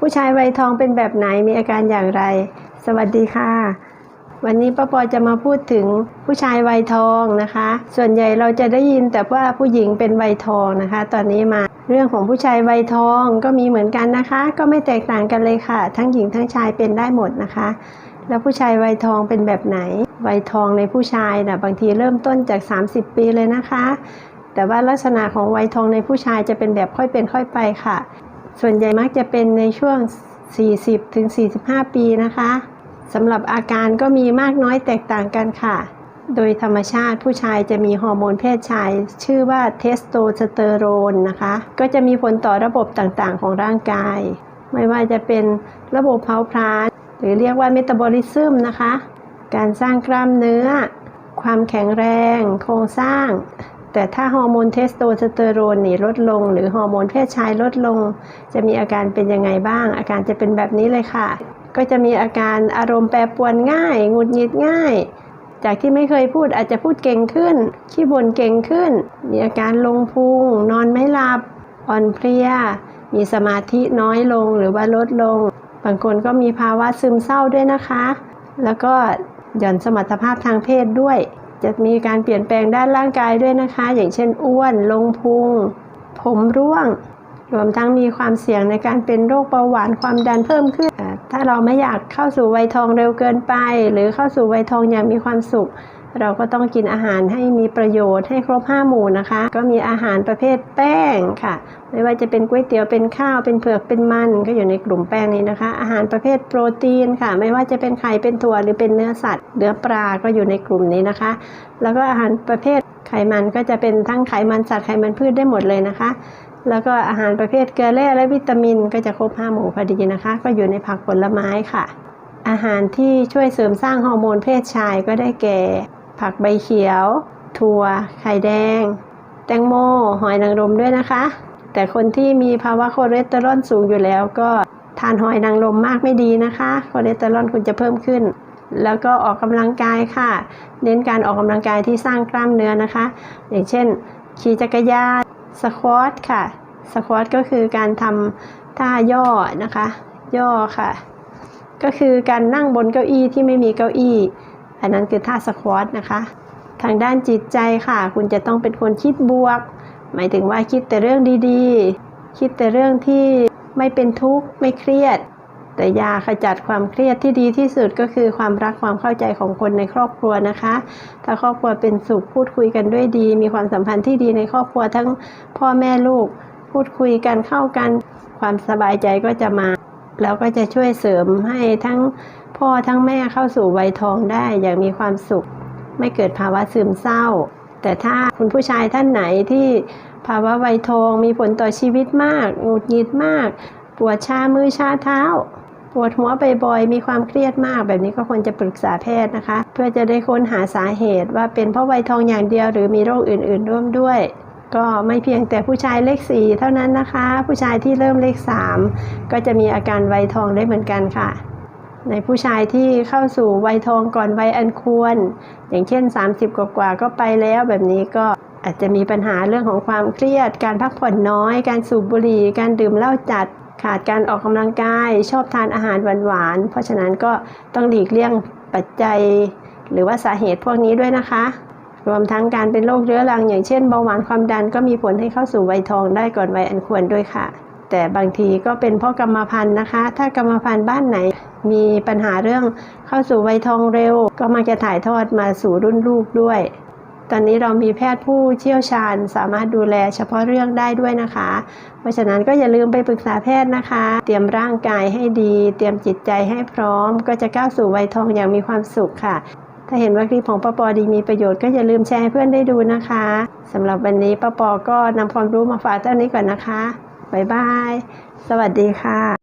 ผู้ชายวัยทองเป็นแบบไหนมีอาการอย่างไร สวัสดีค่ะ วันนี้ป้าปอจะมาพูดถึงผู้ชายวัยทองนะคะ ส่วนใหญ่เราจะได้ยินแต่ว่าผู้หญิงเป็นวัยทองนะคะ ตอนนี้มาเรื่องของผู้ชายวัยทองก็มีเหมือนกันนะคะ ก็ไม่แตกต่างกันเลยค่ะ ทั้งหญิงทั้งชายเป็นได้หมดนะคะ แล้วผู้ชายวัยทองเป็นแบบไหนวัยทองในผู้ชายนะบางทีเริ่มต้นจาก 30 ปีเลยนะคะ แต่ว่าลักษณะของวัยทองในผู้ชายจะเป็นแบบค่อยเป็นค่อยไปค่ะ ส่วนใหญ่มักจะเป็นในช่วง 40ถึง45 ปีนะคะสำหรับอาการก็มีมากน้อยแตกต่างกันค่ะ โดยธรรมชาติผู้ชายจะมีฮอร์โมนเพศชาย ชื่อว่าเทสโทสเตอโรนนะคะ ก็จะมีผลต่อระบบต่างๆ ของร่างกาย ไม่ว่าจะเป็นระบบเผาผลาญหรือเรียกว่าเมตาบอลิซึมนะคะ การสร้างกล้ามเนื้อ ความแข็งแรง โครงสร้าง แต่ถ้าฮอร์โมนเทสโทสเตอโรนนี่ลดลง หรือฮอร์โมนเพศชายลดลง จะมีอาการเป็นยังไงบ้าง อาการจะเป็นแบบนี้เลยค่ะ ก็จะมีอาการอารมณ์แปรปรวนง่ายหงุดหงิดง่าย จากที่ไม่เคยพูดอาจจะพูดเก่งขึ้น ขี้บ่นเก่งขึ้น มีอาการลงพุงนอนไม่หลับ อ่อนเพลีย มีสมาธิน้อยลงหรือว่าลดลง บางคนก็มีภาวะซึมเศร้าด้วยนะคะ แล้วก็หย่อนสมรรถภาพทางเพศด้วย จะมีการเปลี่ยนแปลงด้านร่างกายด้วยนะคะ อย่างเช่นอ้วน ลงพุง ผมร่วง รวมทั้งมีความเสี่ยงในการเป็นโรคเบาหวานความดันเพิ่มขึ้น ถ้าเราไม่อยากเข้าสู่วัยทองเร็วเกินไป หรือเข้าสู่วัยทองอย่างมีความสุข เราก็ต้องกินอาหารให้มีประโยชน์ให้ครบห้าหมู่นะคะ ก็มีอาหารประเภทแป้งค่ะ ไม่ว่าจะเป็นก๋วยเตี๋ยวเป็นข้าวเป็นเผือกเป็นมันก็อยู่ในกลุ่มแป้งนี้นะคะ อาหารประเภทโปรตีนค่ะ ไม่ว่าจะเป็นไข่เป็นถั่วหรือเป็นเนื้อสัตว์เนื้อปลาก็อยู่ในกลุ่มนี้นะคะ แล้วก็อาหารประเภทไขมันก็จะเป็นทั้งไขมันสัตว์ไขมันพืชได้หมดเลยนะคะ แล้วก็อาหารประเภทเกลือแร่และวิตามิน ก็จะครบห้าหมู่พอดีนะคะ ก็อยู่ในผักผลไม้ค่ะอาหารที่ช่วยเสริมสร้างฮอร์โมนเพศชายก็ได้แก่ ผักใบเขียว ถั่ว ไข่แดง แตงโม หอยนางรมด้วยนะคะ แต่คนที่มีภาวะคอเลสเตอรอลสูงอยู่แล้วก็ทานหอยนางรมมากไม่ดีนะคะคอเลสเตอรอลคุณจะเพิ่มขึ้น แล้วก็ออกกำลังกายค่ะ เน้นการออกกำลังกายที่สร้างกล้ามเนื้อนะคะ อย่างเช่น ขี่จักรยานสควอตค่ะสควอตก็คือการทำท่าย่อนะคะ ย่อค่ะ ก็คือการนั่งบนเก้าอี้ที่ไม่มีเก้าอี้ อันนั้นคือท่าสควอตนะคะ ทางด้านจิตใจค่ะ คุณจะต้องเป็นคนคิดบวก หมายถึงว่าคิดแต่เรื่องดีๆ คิดแต่เรื่องที่ไม่เป็นทุกข์ไม่เครียด แต่ยาขจัดความเครียดที่ดีที่สุดก็คือความรักความเข้าใจของคนในครอบครัวนะคะ ถ้าครอบครัวเป็นสุขพูดคุยกันด้วยดี มีความสัมพันธ์ที่ดีในครอบครัวทั้งพ่อแม่ลูก พูดคุยกันเข้ากัน ความสบายใจก็จะมา แล้วก็จะช่วยเสริมให้ทั้งพ่อทั้งแม่เข้าสู่วัยทองได้อย่างมีความสุข ไม่เกิดภาวะซึมเศร้า แต่ถ้าคุณผู้ชายท่านไหนที่ภาวะวัยทองมีผลต่อชีวิตมากหงุดหงิดมาก ปวดชามือชาเท้า ปวดหัวบ่อยๆมีความเครียดมาก แบบนี้ก็ควรจะปรึกษาแพทย์นะคะ เพื่อจะได้ค้นหาสาเหตุว่าเป็นเพราะวัยทองอย่างเดียวหรือมีโรคอื่น ๆ ร่วมด้วย ก็ไม่เพียงแต่ผู้ชายเลขสี่เท่านั้นนะคะ ผู้ชายที่เริ่มเลขสามก็จะมีอาการวัยทองได้เหมือนกันค่ะ ในผู้ชายที่เข้าสู่วัยทองก่อนวัยอันควร อย่างเช่น 30 กว่าๆก็ไปแล้วแบบนี้ก็อาจจะมีปัญหาเรื่องของความเครียด การพักผ่อนน้อย การสูบบุหรี่ การดื่มเหล้าจัด ขาดการออกกำลังกาย ชอบทานอาหารหวานๆ เพราะฉะนั้นก็ต้องหลีกเลี่ยงปัจจัย หรือว่าสาเหตุพวกนี้ด้วยนะคะ รวมทั้งการเป็นโรคเรื้อรังอย่างเช่นเบาหวานความดันก็มีผลให้เข้าสู่วัยทองได้ก่อนวัยอันควรด้วยค่ะ แต่บางทีก็เป็นเพราะกรรมพันธุ์นะคะ ถ้ากรรมพันธุ์บ้านไหน มีปัญหาเรื่องเข้าสู่วัยทองเร็ว ก็มักจะถ่ายทอดมาสู่รุ่นลูกด้วย ตอนนี้เรามีแพทย์ผู้เชี่ยวชาญสามารถดูแลเฉพาะเรื่องได้ด้วยนะคะ เพราะฉะนั้นก็อย่าลืมไปปรึกษาแพทย์นะคะ เตรียมร่างกายให้ดี เตรียมจิตใจให้พร้อม ก็จะก้าวสู่วัยทองอย่างมีความสุขค่ะ ถ้าเห็นว่าคลิปของป้าปอดีมีประโยชน์ก็อย่าลืมแชร์ให้เพื่อนได้ดูนะคะสำหรับวันนี้ป้าปอก็นำความรู้มาฝากเท่านี้ก่อนนะคะบ๊ายบาย สวัสดีค่ะ